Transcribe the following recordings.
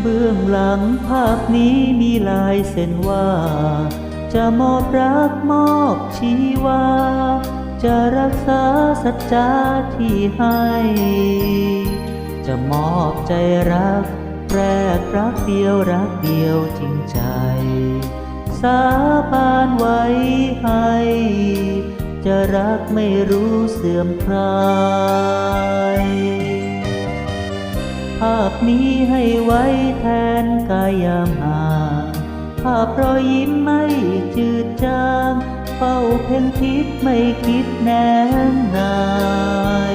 เบื้องหลังภาพนี้มีลายเส้นว่า จะมอบรักมอบชีวา จะรักษาสัจจาที่ให้ จะมอบใจรักแรกรักเดียวรักเดียวจริงใจ สาบานไว้ให้ จะรักไม่รู้เสื่อมคลาย ภาพนี้ให้ไว้แทนกายยามห่างภาพรอยยิ้มไม่จืดจางเฝ้าเพ่งทิศไม่คิดแน่นาย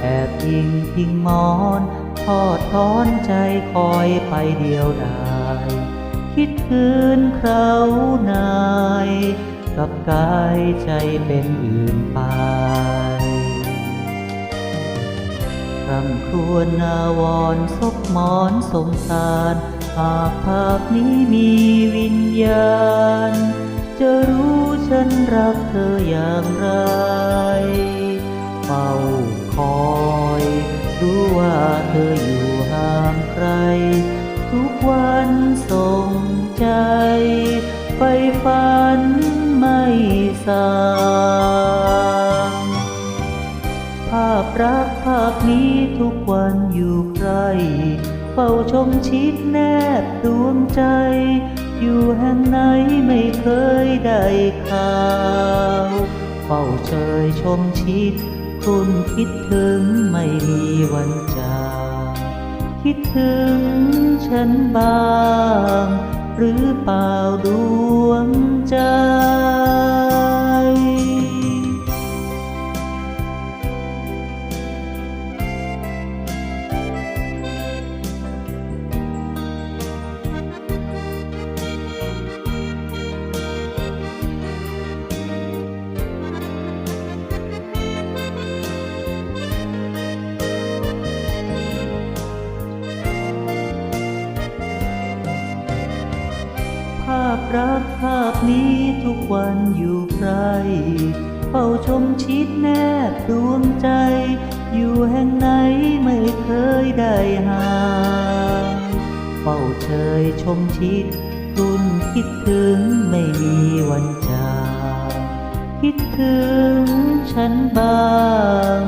แอบยิงพิงมอนทอดถอนใจคอยไปเดียวดายคิดคืนคราวนาย กับกายใจเป็นอื่นไป คำครวญนาวรศพหมอนสงสารหากภาพนี้มีวิญญาณ จะรู้ฉันรักเธออย่างไร เฝ้าคอยรู้ว่าเธออยู่ห่างไกลทุกวันส่งใจ ไปฝันไม่สาง รักภาพนี้ทุกวันอยู่ใกล้เฝ้าชมชิดแนบดวงใจ อยู่แห่งไหนไม่เคยได้ข่าวเฝ้าเชยชมชิดคุณคิดถึงไม่มีวันจางคิดถึงฉันบ้าง หรือเปล่าดวงใจ รักภาพนี้ทุกวันอยู่ใกล้เฝ้าชมชิดแนบดวงใจ อยู่แห่งไหนไม่เคยได้ห่างเฝ้าเชยชมชิดคุณคิดถึงไม่มีวันจางคิดถึงฉันบ้าง